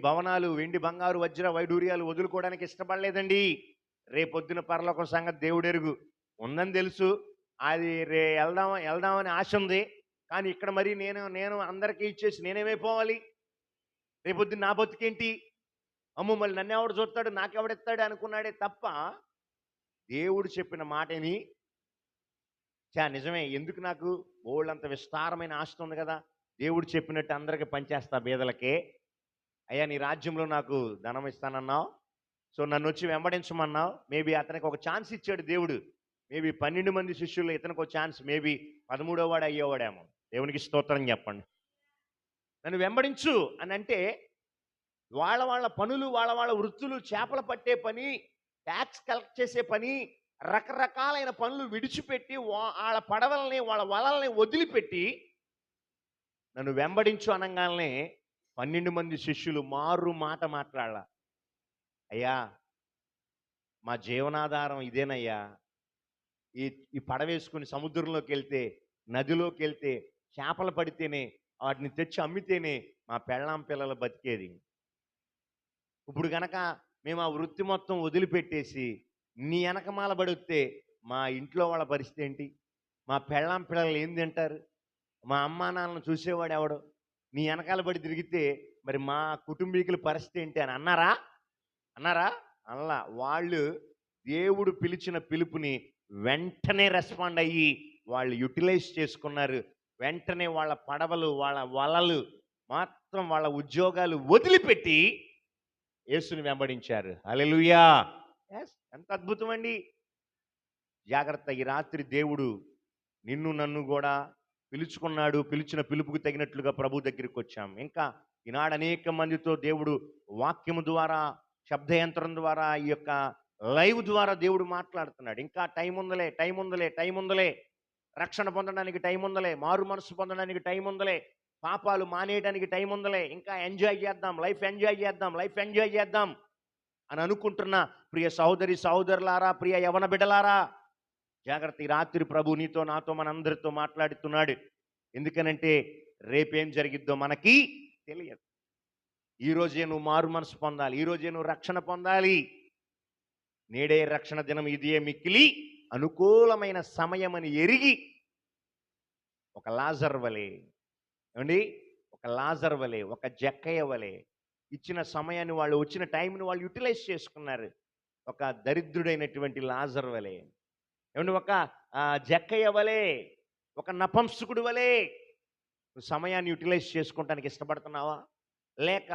భవనాలు వెండి బంగారు వజ్ర వైడూర్యాలు వదులుకోవడానికి ఇష్టపడలేదండి. రేపొద్దున పరలోకం సంగతి దేవుడెరుగు. ఉందని తెలుసు. అది రే వెళ్దాం వెళ్దామని ఆశ ఉంది. కానీ ఇక్కడ మరి నేను నేను అందరికీ ఇచ్చేసి నేనేమైపోవాలి రేపొద్దున నా బతుకేంటి? అమ్మ మళ్ళీ నన్ను ఎవడు చూస్తాడు? నాకెవడెత్తాడు అనుకున్నాడే తప్ప దేవుడు చెప్పిన మాటని చా నిజమే. ఎందుకు నాకు? బోళ్ళంత విస్తారమైన ఆశ ఉంది కదా. దేవుడు చెప్పినట్టు అందరికి పనిచేస్తా బీదలకే. అయ్యా నీ రాజ్యంలో నాకు ధనం ఇస్తానన్నావు సో నన్ను వచ్చి వెంబడించమన్నావు. మేబీ అతనికి ఒక ఛాన్స్ ఇచ్చాడు దేవుడు. మేబీ పన్నెండు మంది శిష్యులు ఇతనికి ఒక ఛాన్స్. మేబీ పదమూడో వాడు అయ్యేవాడేమో. దేవునికి స్తోత్రం చెప్పండి. నన్ను వెంబడించు అని అంటే వాళ్ళ వాళ్ళ పనులు వాళ్ళ వాళ్ళ వృత్తులు చేపలు పట్టే పని ట్యాక్స్ కలెక్ట్ చేసే పని రకరకాలైన పనులు విడిచిపెట్టి వా- వాళ్ళ పడవల్ని వాళ్ళ వలల్ని వదిలిపెట్టి నన్ను వెంబడించు అనగానే పన్నెండు మంది శిష్యులు మారు మాట మాట్లాడాల. అయ్యా మా జీవనాధారం ఇదేనయ్యా. ఈ ఈ పడవేసుకుని సముద్రంలోకి వెళ్తే నదిలోకి వెళ్తే చేపలు పడితేనే వాటిని తెచ్చి అమ్మితేనే మా పెళ్ళాం పిల్లలు బతికేది. ఇప్పుడు గనక మేము ఆ వృత్తి మొత్తం వదిలిపెట్టేసి నీ వెనకమాల పడితే మా ఇంట్లో వాళ్ళ పరిస్థితి ఏంటి? మా పెళ్ళాం పిల్లలు ఏం తింటారు? మా అమ్మా నాన్నను చూసేవాడు ఎవడు నీ వెనకాల పడి తిరిగితే మరి మా కుటుంబీకుల పరిస్థితి ఏంటి అని అన్నారా? అన్నారా? అలా వాళ్ళు దేవుడు పిలిచిన పిలుపుని వెంటనే రెస్పాండ్ అయ్యి వాళ్ళు యూటిలైజ్ చేసుకున్నారు. వెంటనే వాళ్ళ పడవలు వాళ్ళ వలలు మాత్రం వాళ్ళ ఉద్యోగాలు వదిలిపెట్టి యేసుని వెంబడించారు. అలెలుయా ఎస్ ఎంత అద్భుతం అండి. జాగ్రత్త ఈ రాత్రి దేవుడు నిన్ను నన్ను కూడా పిలుచుకున్నాడు పిలిచిన పిలుపుకు తగినట్లుగా ప్రభు దగ్గరికి వచ్చాం ఇంకా ఈనాడు అనేక మందితో దేవుడు వాక్యము ద్వారా శబ్దయంత్రం ద్వారా ఈ యొక్క లైవ్ ద్వారా దేవుడు మాట్లాడుతున్నాడు. ఇంకా టైం ఉందలే టైం ఉందలే టైం ఉందలే. రక్షణ పొందడానికి టైం ఉందలే మారు మనసు పొందడానికి టైం ఉందలే. పాపాలు మానేయడానికి టైం ఉందలే. ఇంకా ఎంజాయ్ చేద్దాం లైఫ్ ఎంజాయ్ చేద్దాం లైఫ్ ఎంజాయ్ చేద్దాం అని అనుకుంటున్న ప్రియ సహోదరి సహోదరులారా ప్రియ యవన బిడ్డలారా జాగ్రత్త ఈ రాత్రి ప్రభు నీతో నాతో మనందరితో మాట్లాడుతున్నాడు. ఎందుకనంటే రేపేం జరిగిద్దో మనకి తెలియదు. ఈ రోజే నువ్వు మారు మనసు పొందాలి. ఈ నువ్వు రక్షణ పొందాలి. నేడే రక్షణ దినం ఇదే మిక్కిలి అనుకూలమైన సమయం అని ఎరిగి ఒక లాజర్ వలె ఏమండి? ఒక లాజర్ వలె ఒక జక్కయ్య వలె ఇచ్చిన సమయాన్ని వాళ్ళు వచ్చిన టైంని వాళ్ళు యూటిలైజ్ చేసుకున్నారు. ఒక దరిద్రుడైనటువంటి లాజర్ వలె ఏమంటే ఒక జక్కయ్య వలె ఒక నపంసుకుడు వలె నువ్వు సమయాన్ని యూటిలైజ్ చేసుకోవటానికి ఇష్టపడుతున్నావా? లేక